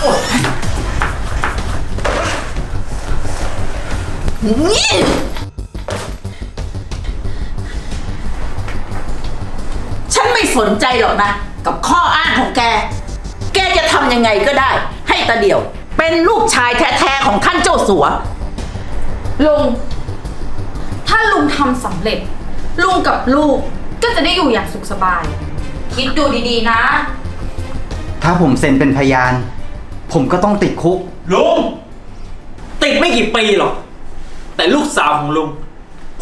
นี่ฉันไม่สนใจหรอกนะ กับข้ออ้างของแก แกจะทำยังไงก็ได้ ให้ตาเดี่ยว เป็นลูกชายแท้ๆของท่านเจ้าสัว ลุง ถ้าลุงทำสำเร็จ ลุงกับลูกก็จะได้อยู่อย่างสุขสบาย คิดดูดีๆนะ ถ้าผมเซ็นเป็นพยาน ผมก็ต้องติดคุก ลุง ติดไม่กี่ปีหรอก แต่ลูกสาวของลุง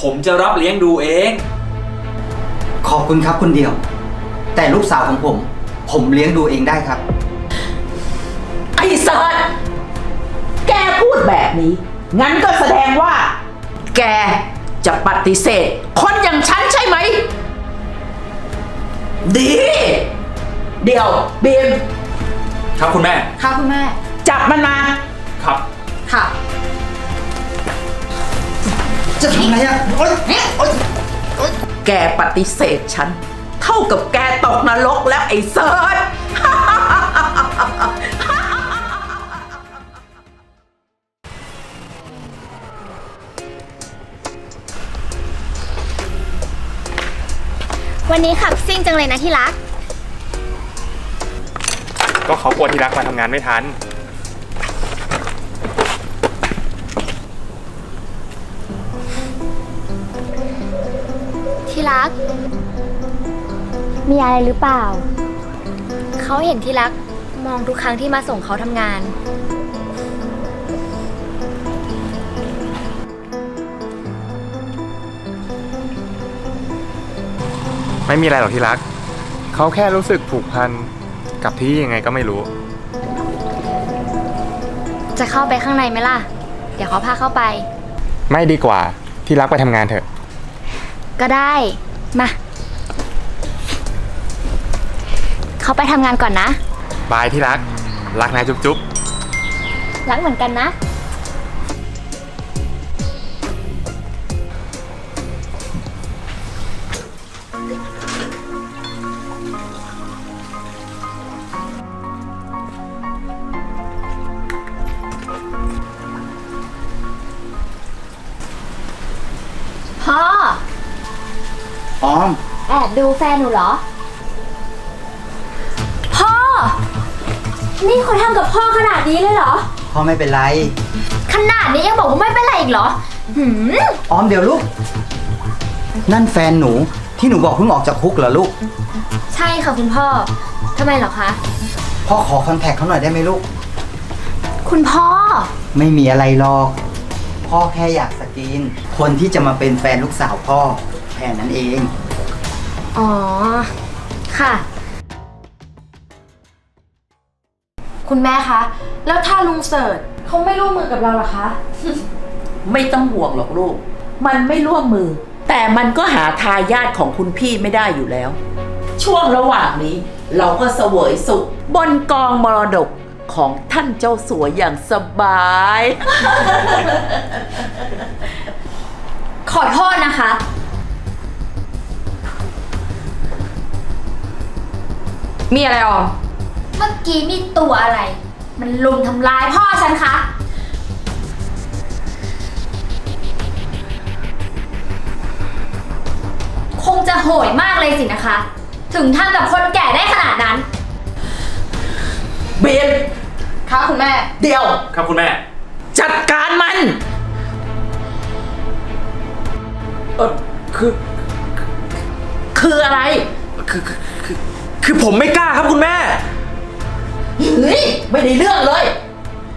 ผมจะรับเลี้ยงดูเอง ขอบคุณครับคุณเดียว แต่ลูกสาวของผม ผมเลี้ยงดูเองได้ครับ ไอ้เซิร์ชแกพูดแบบนี้ งั้นก็แสดงว่า แกจะปฏิเสธ คนอย่างฉันใช่ไหม ดี เดี๋ยวบีม ครับคุณแม่ ค่ะคุณแม่ จับมันมา ครับ ค่ะ จะทำไงอะโอ๊ยโอ๊ยแกปฏิเสธฉัน เท่ากับแกตกนรกแล้วไอ้เซิร์ช วันนี้ขับซิ่งจังเลยนะที่รัก ก็เขากลัวที่รักมาทำงานไม่ทัน ที่รัก มีอะไรหรือเปล่า เขาเห็นที่รักมองทุกครั้งที่มาส่งเขาทำงาน ไม่มีอะไรหรอกที่รัก เขาแค่รู้สึกผูกพัน กับที่ยังไงก็ไม่รู้ จะเข้าไปข้างในไหมล่ะ เดี๋ยวเขาพาเข้าไป ไม่ดีกว่าที่รักไปทำงานเถอะ ก็ได้ มา เขาไปทำงานก่อนนะ บายที่รัก รักนายจุ๊บจุ๊บรักเหมือนกันนะ ดูแฟนหนูเหรอ พ่อ นี่เขาทำกับพ่อขนาดนี้เลยเหรอ พ่อไม่เป็นไร ขนาดนี้ยังบอกว่าไม่เป็นไรอีกเหรอหืมออมเดี๋ยวลูก นั่นแฟนหนูที่หนูบอกเพิ่งออกจากคุกเหรอลูก ใช่ค่ะคุณพ่อทำไมเหรอคะ พ่อขอคอนแทคเขาหน่อยได้ไหมลูก คุณพ่อ ไม่มีอะไรหรอก พ่อแค่อยากสกรีน คนที่จะมาเป็นแฟนลูกสาวพ่อแค่นั้นเอง อ๋อ ค่ะ คุณแม่คะ แล้วถ้าลุงเสิร์ชเขาไม่ร่วมมือกับเราล่ะคะ ไม่ต้องห่วงหรอกลูก มันไม่ร่วมมือ แต่มันก็หาทายาทของคุณพี่ไม่ได้อยู่แล้ว ช่วงระหว่างนี้ เราก็เสวยสุข บนกองมรดกของท่านเจ้าสัวอย่างสบาย ขอโทษนะคะ มีอะไรออม เมื่อกี้มีตัวอะไร มันลุมทำร้ายพ่อฉันคะ คงจะโหยมากเลยสินะคะ ถึงทำกับคนแก่ได้ขนาดนั้นเบนคะคุณแม่ เดี๋ยว ครับคุณแม่ จัดการมัน เออคือคืออะไร คือคือคือ คือผมไม่กล้าครับคุณแม่ เฮ้ยไม่ได้เรื่องเลย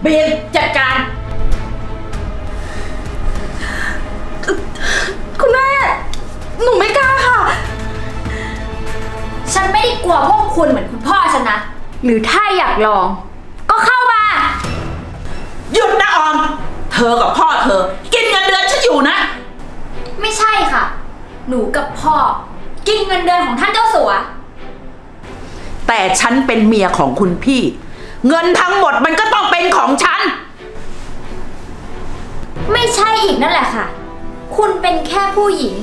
เบนจัดการ คุณแม่ หนูไม่กล้าค่ะ ฉันไม่ได้กลัวพวกคุณเหมือนคุณพ่อฉันนะ หรือถ้าอยากลอง ก็เข้ามา หยุดนะออม เธอกับพ่อเธอ กินเงินเดือนฉันอยู่นะ ไม่ใช่ค่ะ หนูกับพ่อ กินเงินเดือนของท่านเจ้าสัว แต่ฉันเป็นเมียของคุณพี่ เงินทั้งหมดมันก็ต้องเป็นของฉัน ไม่ใช่อีกนั่นแหละค่ะ คุณเป็นแค่ผู้หญิง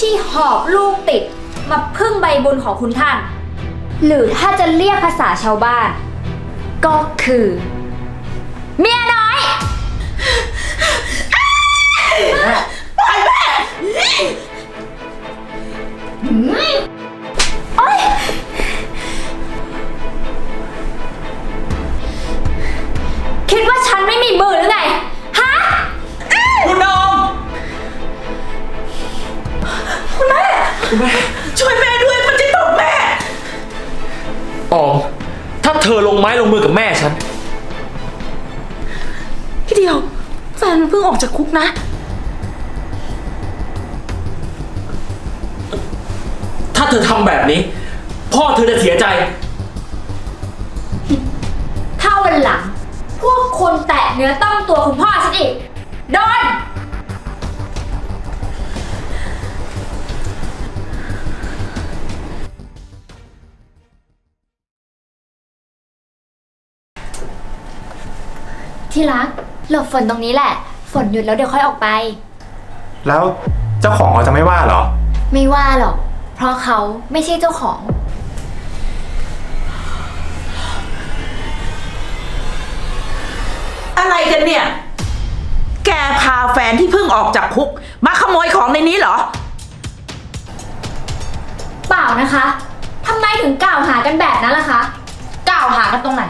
ที่หอบลูกติดมาพึ่งใบบุญของคุณท่าน หรือถ้าจะเรียกภาษาชาวบ้าน ก็คือ เมียน้อย ปล่อยแม่ ฉันไม่มีมือหรือไง ฮะ คุณออมคุณแม่ช่วยแม่ด้วยมันจะตกแม่ออม ถ้าเธอลงไม้ลงมือกับแม่ฉัน พี่เดียว แฟนมันเพิ่งออกจากคุกนะ ถ้าเธอทำแบบนี้ พ่อเธอจะเสียใจ ถ้าวันหลังพ วกคนแตะเนื้อต้องตัวคุณพ่อฉันอีก โดน ที่รัก หลบฝนตรงนี้แหละ ฝนหยุดแล้วเดี๋ยวค่อยออกไป แล้วเจ้าของเขาจะไม่ว่าเหรอ ไม่ว่าหรอก เพราะเขาไม่ใช่เจ้าของ อะไรกันเนี่ย แกพาแฟนที่เพิ่งออกจากคุก มาขโมยของในนี้เหรอ เปล่านะคะทำไมถึงกล่าวหากันแบบนั้นล่ะคะ กล่าวหากันตรงไหน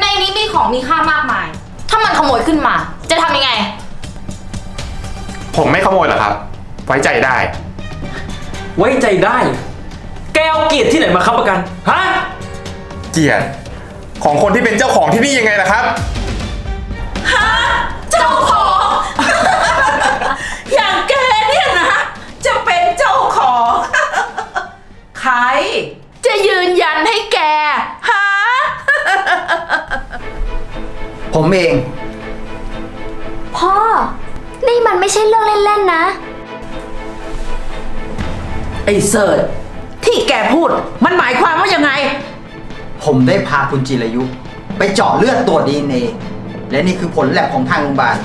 ในนี้มีของมีค่ามากมาย ถ้ามันขโมยขึ้นมา จะทำยังไง ผมไม่ขโมยหรอกครับ ไว้ใจได้ ไว้ใจได้ แกเอาเกียรติที่ไหนมาค้ำประกัน ฮะ เกียรติของคนที่เป็นเจ้าของที่นี่ยังไงล่ะครับ ฮะเจ้าของ อย่างแกเนี่ยนะ จะเป็นเจ้าของ ใคร จะยืนยันให้แกฮะ ผมเอง พ่อ นี่มันไม่ใช่เรื่องเล่นๆนะ ไอ้เสิร์ชที่แกพูด มันหมายความว่ายังไง ผมได้พาคุณจิรายุ ไปเจาะเลือดตรวจดีเอ็นเอ และนี่คือผลแลบของทางโรงพยาบาล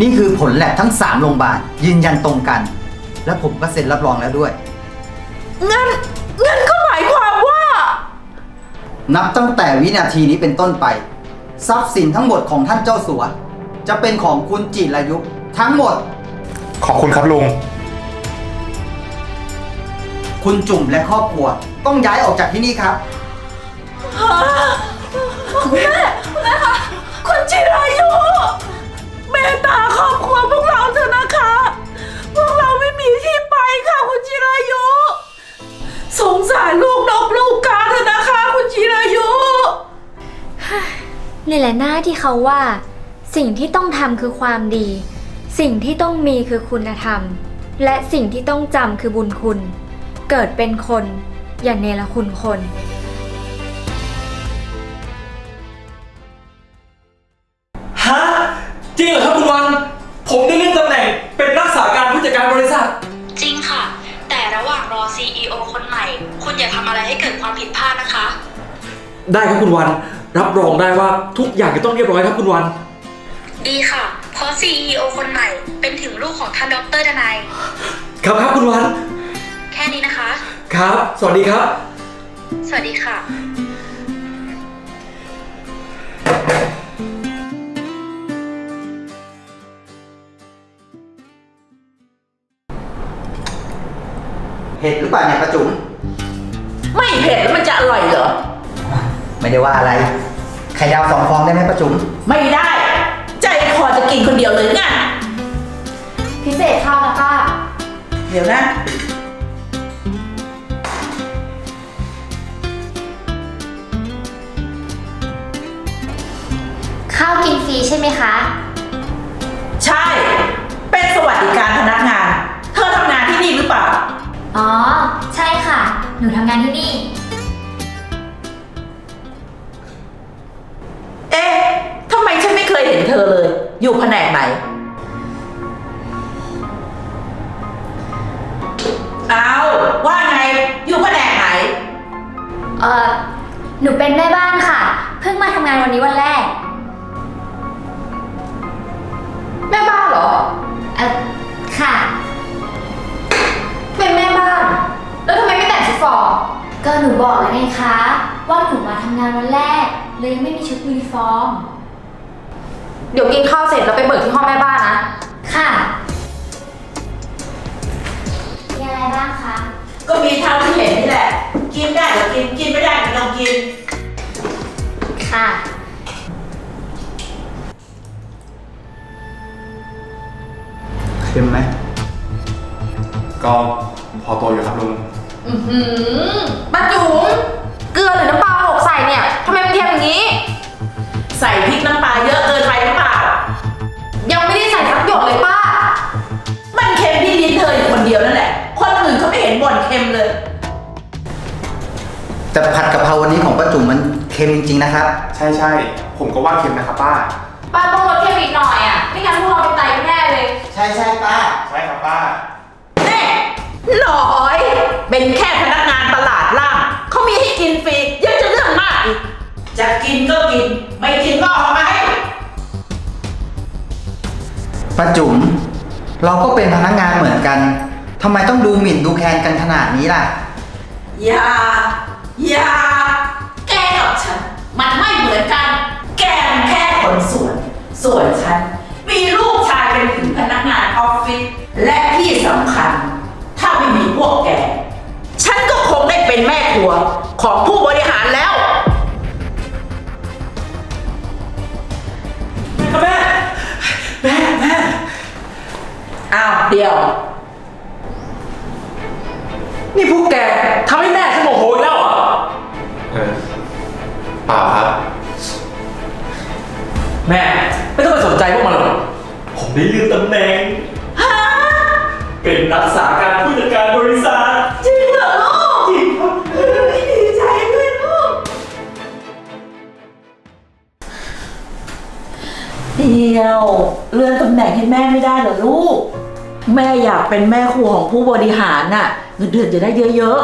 นี่คือผลแลบทั้ง 3 โรงพยาบาล ยืนยันตรงกัน และผมก็เซ็นรับรองแล้วด้วย งั้นงั้นก็หมายความว่า นับตั้งแต่วินาทีนี้เป็นต้นไป ทรัพย์สินทั้งหมดของท่านเจ้าสัว จะเป็นของคุณจิรายุทั้งหมด ขอบคุณครับลุง คุณจุ่มและครอบครัว ต้องย้ายออกจากที่นี่ครับคุณจิรายุเมตตาครอบครัวพวกเราเถอะนะคะ พวกเราไม่มีที่ไปค่ะ คุณจิรายุ สงสารลูกนกลูกกาเถอะนะคะ คุณจิรายุ นี่แหละหน้าที่เขาว่า สิ่งที่ต้องทำคือความดี สิ่งที่ต้องมีคือคุณธรรม และสิ่งที่ต้องจำคือบุญคุณ เกิดเป็นคน อย่าเนรคุณคน ฮะ จริงเหรอครับคุณวัน ผมได้เลื่อนตำแหน่งเป็นรักษาการผู้จัดการบริษัท จริงค่ะ แต่ระหว่างรอ CEO คนใหม่ คุณอย่าทำอะไรให้เกิดความผิดพลาดนะคะ ได้ครับคุณวัน รับรองได้ว่าทุกอย่างจะต้องเรียบร้อยครับคุณวัน ดีค่ะ เพราะ CEO คนใหม่เป็นถึงลูกของท่านดรดนาย ครับครับคุณวัน แค่นี้นะคะ ครับ สวัสดีครับ สวัสดีค่ะ เผ็ดหรือเปล่าเนี่ยประจุมไม่เผ็ดแล้วมันจะอร่อยเหรอ ไม่ได้ว่าอะไร ไข่ดาวสองฟองได้ไหมประจุมไม่ได้ ใจคอจะกินคนเดียวเลยไงพิเศษข้าวนะป้า เดี๋ยวนะ ข้าวกินฟรีใช่ไหมคะ ใช่ เป็นสวัสดิการพนักงาน เธอทำงานที่นี่หรือเปล่า อ๋อ ใช่ค่ะ หนูทำงานที่นี่ เอ๊ะทำไมฉันไม่เคยเห็นเธอเลย อยู่แผนกไหน เอาว่าไง อยู่แผนกไหน เออหนูเป็นแม่บ้านค่ะ เพิ่งมาทำงานวันนี้วันแรก อหนูบอกแล้วไงคะว่าหนูมาทำงานวันแรก เลยยังไม่มีชุดยูนิฟอร์ม เดี๋ยวกินข้าวเสร็จแล้วไปเบิกที่ห้องแม่บ้านนะ ค่ะ มีอะไรบ้างคะ ก็มีเท่าที่เห็นนี่แหละ กินได้ก็กิน กินไม่ได้ก็ต้องกิน ค่ะ เค็มไหมก็พอตัวอยู่ครับลุง อือหือป้าจุ๋มเกลือหรือน้ำปลาหกใส่เนี่ยทำไมมันเค็มอย่างนี้ ใส่พริกน้ำปลาเยอะเกินไปหรือเปล่า ยังไม่ได้ใส่สักหยดเลยป้า มันเค็มที่ลิ้นเธออยู่คนเดียวนั่นแหละ คนอื่นเขาไม่เห็นบ่นเค็มเลย แต่ผัดกะเพราวันนี้ของป้าจุ๋มมันเค็มจริงๆนะครับ ใช่ใช่ผมก็ว่าเค็มนะครับป้า ป้าต้องลดเค็มอีกหน่อยอะ ไม่งั้นพวกเราเป็นไตกันแน่เลย ใช่ใช่ป้า ใช่ครับป้า แน่หน่อย เป็นแค่พนักงานตลาดล่างเขามีให้กินฟรียังจะเรื่องมากอีก จะกินก็กิน ไม่กินก็ออกมาให้ป้าจุ๋มเราก็เป็นพนักงานเหมือนกันทำไมต้องดูหมิ่นดูแคลนกันขนาดนี้ล่ะ อย่า อย่า แกกับฉัน มันไม่เหมือนกัน แกมันแค่คนส่วน ส่วนฉัน มีลูกชายเป็นถึงพนักงานออฟฟิศและที่สำคัญ ถ้าไม่มีพวกแก ครัวของผู้บริหารแล้ว แม่ แม่ แม่ อ้าวเดี๋ยว นี่พวกแกทำให้แม่ฉันโมโหอีกแล้วเหรอ เออเปล่าครับ แม่ ไม่ต้องไปสนใจพวกมันหรอก ผมได้เลื่อนตำแหน่ง เป็นรักษา แหน่งให้แม่ไม่ได้เหรอลูก แม่อยากเป็นแม่ครัวของผู้บริหารน่ะเงินเดือนจะได้เยอะ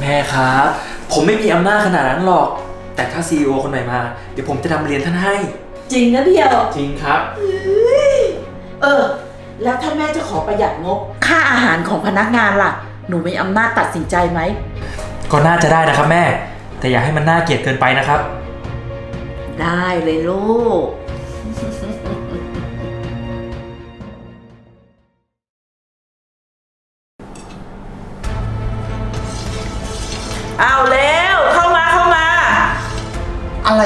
แม่ครับ ผมไม่มีอำนาจขนาดนั้นหรอก แต่ถ้าซีอคนใหม่มา เดี๋ยวผมจะนำเรียนท่านให้ ๆ จริงนะเดียว จริงครับ เออ แล้วถ้าแม่จะขอประหยัดงบ ค่าอาหารของพนักงานล่ะ หนูมีอำนาจตัดสินใจไหม ก็น่าจะได้นะครับแม่ แต่อย่าให้มันน่าเกลียดเกินไปนะครับ ได้เลยลูก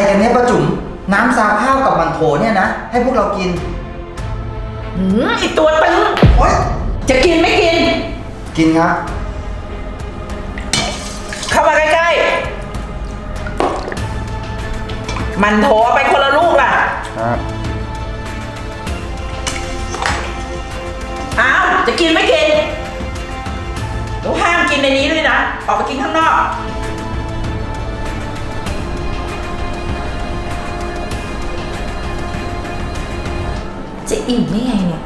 กันเนี่ยป้าจุ๋มน้ำซาวข้าวกับมันโถเนี่ยนะ ให้พวกเรากิน หืมไอตัวตึงโอ๊ยจะกินไม่กิน กินครับ เข้ามาใกล้ๆ มันโถเอาไปคนละลูกล่ะ ครับ อ้าว จะกินไม่กินหนูห้ามกินในนี้ด้วยนะ ออกไปกินข้างนอก อิ่มได้ไงเนี่ย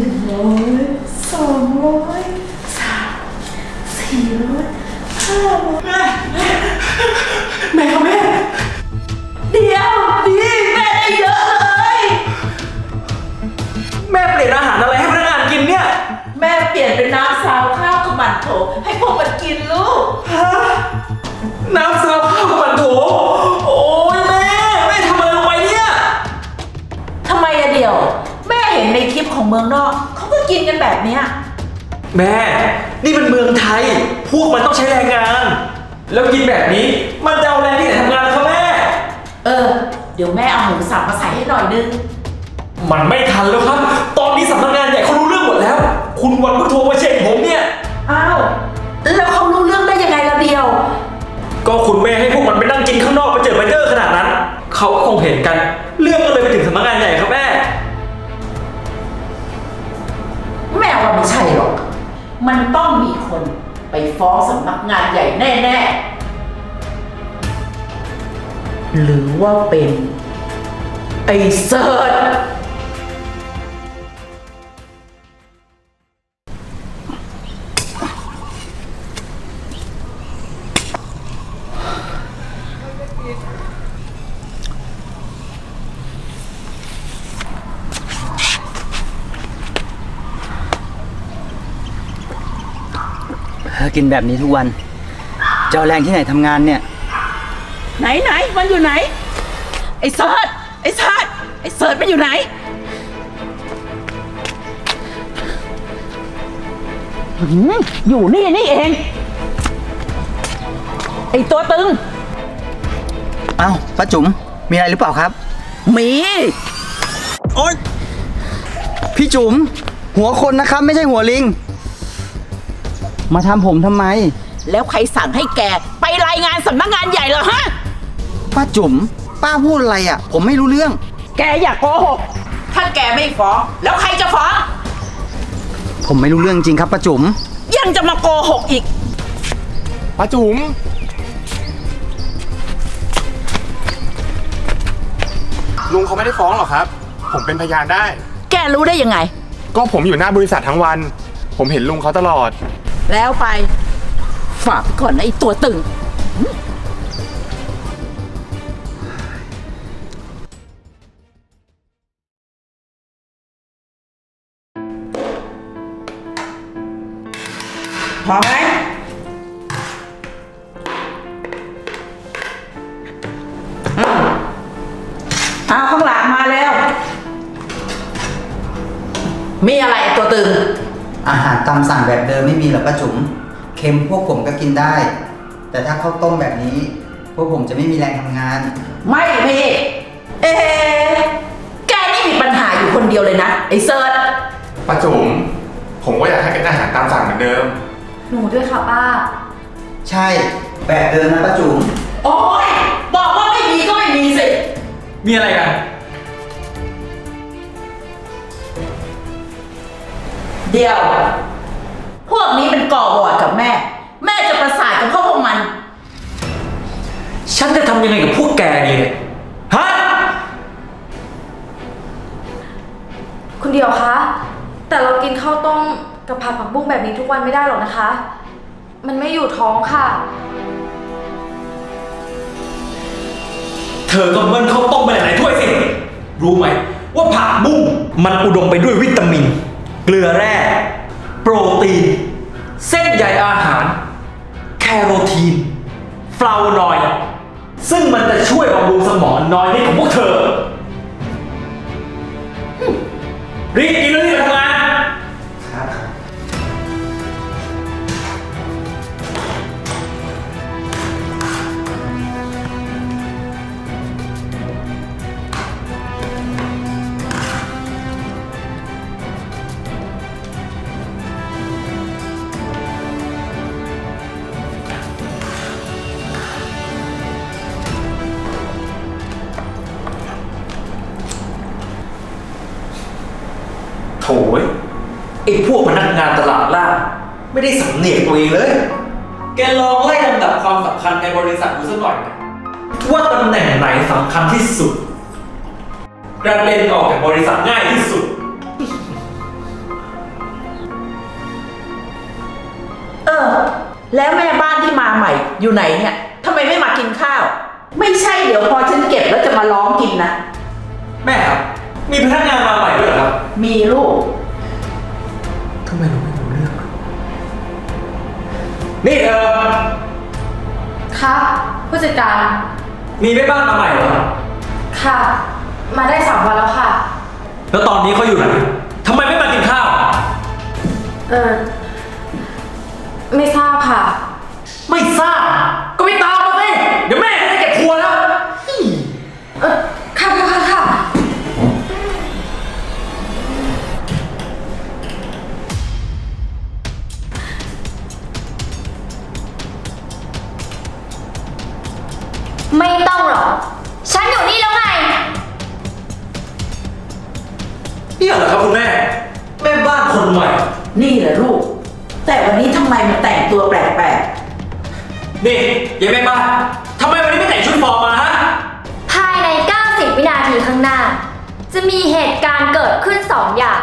นึ่งร้อยสองร้อยสามสี่ร้อยห้าร้อยแม่ครับแม่เดียวดีแม่ได้เยอะเลย แม่เปลี่ยนอาหารอะไรให้พนักงานกินเนี่ย แม่เปลี่ยนเป็นน้ำซาวข้าวกับมันโถให้พวกมันกินลูก ฮะน้ำซาวข้าวกับมันโถ ของเมืองนอกเขาก็กินกันแบบเนี้ยแม่ นี่มันเมืองไทย พวกมันต้องใช้แรงงาน แล้วกินแบบนี้ มันจะเอาแรงที่ไหนทำงานครับแม่ เออ เดี๋ยวแม่เอาหมูสับมาใส่ให้หน่อยนึง มันไม่ทันแล้วครับ ตอนนี้สำนักงานใหญ่เขารู้เรื่องหมดแล้วคคุณวันก็โทรมาเช็คผมเนี่ย อ้าว แล้วเขารู้เรื่องได้ยังไงละเดียว ก็คุณแม่ให้พวกมันไปนั่งกินข้างนอกไปเจอไปเจอขนาดนั้น เขาก็คงเห็นกัน เรื่องก็เลยไปถึงสำนักงานใหญ่ครับแม่ ไม่ใช่หรอก มันต้องมีคนไปฟ้องสำนักงานใหญ่แน่ๆ หรือว่าเป็น ไอ้เซิร์ช กินแบบนี้ทุกวันจะเอาแรงที่ไหนทำงานเนี่ย ไหนไหนมันอยู่ไหน ไอ้เซิร์ชไอ้เซิร์ชไอ้เซิร์ชมันอยู่ไหนหืมอยู่นี่นี่เอง ไอ้ตัวตึง เอ้าป้าจุ๋มมีอะไรหรือเปล่าครับ มี โอ๊ยพี่จุ๋มหัวคนนะครับ ไม่ใช่หัวลิง มาทำผมทำไม แล้วใครสั่งให้แกไปรายงานสำนักงานใหญ่เหรอฮะ ป้าจุ๋มป้าพูดอะไรอะ ผมไม่รู้เรื่อง แกอย่ากโกหก ถ้าแกไม่ฟ้องแล้วใครจะฟ้อง ผมไม่รู้เรื่องจริงครับป้าจุ๋มยังจะมาโกหกอีก ป้าจุ๋มลุงเขาไม่ได้ฟ้องหรอกครับ ผมเป็นพยานได้ แกรู้ได้ยังไง ก็ผมอยู่หน้าบริษัททั้งวัน ผมเห็นลุงเขาตลอด แล้วไป ฝากไปก่อนนะไอ้ตัวตึงาหารตามสั่งแบบเดิมไม่มีหรอกป้าจุ๋มเค็มพวกผมก็กินได้ แต่ถ้าข้าวต้มแบบนี้ พวกผมจะไม่มีแรงทำงาน ไม่มีเอ๊ะแกนี่มีปัญหาอยู่คนเดียวเลยนะ ไอ้เซิร์ชป้าจุ๋มผมก็อยากให้เป็นอาหารตามสั่งเหมือนเดิม หนูด้วยค่ะป้า ใช่ แบบเดิมนะป้าจุ๋มโอ๊ย บอกว่าไม่มีก็ไม่มีสิ มีอะไรกัน เดี๋ยวพ วกนี้เป็นก่อวอร์ดกับแม่ แม่จะประสานกับพวกพวกมัน ฉันจะทำยังไงกับพวกแกดีเนี่ยฮะ คุณเดียวคะ แต่เรากินข้าวต้มกับผัดผักบุ้งแบบนี้ทุกวันไม่ได้หรอกนะคะ มันไม่อยู่ท้องค่ะ เธอก็เบิ้ลข้าวต้มไปหลายๆถ้วยสิ รู้ไหม ว่าผักบุ้งมันอุดมไปด้วยวิตามิน เกลือแร่ โปรตีน เส้นใยอาหาร แคโรทีนฟลาวนอยด์ซึ่งมันจะช่วยบำรุงสมองน้อยนิดของพวกเธอ รีบกินแล้วรีบไปทำงาน พวกพนักงานตลาดล่างไม่ได้สำเนียกตัวเองเลย แกลองไล่ลำดับความสำคัญในบริษัทดูสักหน่อยนะว่าตำแหน่งไหนสำคัญที่สุด กระเด็นออกจากบริษัทง่ายที่สุด เออ แล้วแม่บ้านที่มาใหม่อยู่ไหนเนี่ยทำไมไม่มากินข้าว ไม่ใช่เดี๋ยวพอฉันเก็บแล้วจะมาร้องกินนะ แม่ครับ มีพนักงานมาใหม่ด้วยเหรอครับ มีลูกทำไมเราไม่รู้เรื่องอะนี่เธอค่ะผู้จัดการ มีแม่บ้านมาใหม่เหรอ ค่ะ มาได้สามวันแล้วค่ะ แล้วตอนนี้เขาอยู่ไหนทำไมไม่มากินข้าว เออ ไม่ทราบค่ะ ไม่ทราบ ก็ไม่ตาม ไม่ต้องหรอก ฉันอยู่นี่แล้วไง เนี่ยเหรอครับคุณแม่ แม่บ้านคนใหม่ นี่แหละลูก แต่วันนี้ทำไมมันแต่งตัวแปลกนี่ยายแม่บ้านทำไมวันนี้ไม่แต่งชุดฟอร์มมาฮะ ภายใน 90 วินาทีข้างหน้า จะมีเหตุการณ์เกิดขึ้น 2 อย่าง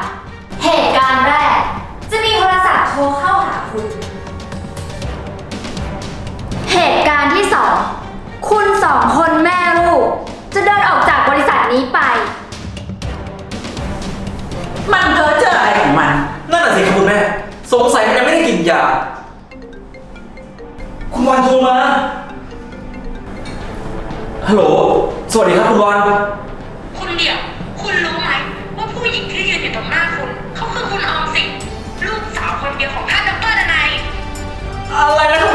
เหตุการณ์แรก จะมีโทรศัพท์โทรเข้าหาคุณ เหตุการณ์ที่ 2 คุณสองคนแม่ลูก จะเดินออกจากบริษัทนี้ไปๆมันเพ้อเจ้ออะไรของมัน นั่นน่ะสิครับคุณแม่ สงสัยมันยังไม่ได้กินยา คุณวันโทรมา ฮัลโหล สวัสดีครับคุณวัน คุณเดี่ยว คุณรู้ไหมว่าผู้หญิงที่ยืนอยู่ตรงหน้าคุณเขาคือคุณออมสินลูกสาวคนเดียวของท่านดรดนัยอะไรนะครับ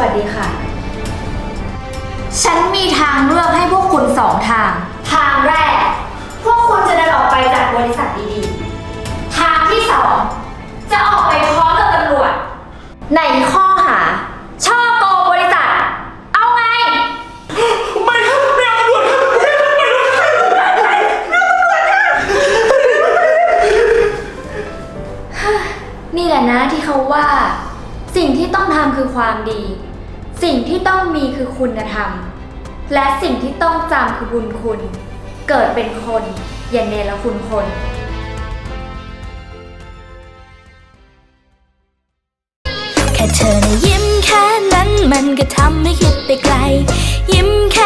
วัสดีค่ะ ฉันมีทางเลือกให้พวกคุณสองทาง ทางแรก คือคุณธรรม และสิ่งที่ต้องจำคือบุญคุณ เกิดเป็นคนอย่าเนรคุณคน แค่เธอนะยิ้มแค่นั้นมันก็ทำให้คิดไปไกล ยิ้มแค่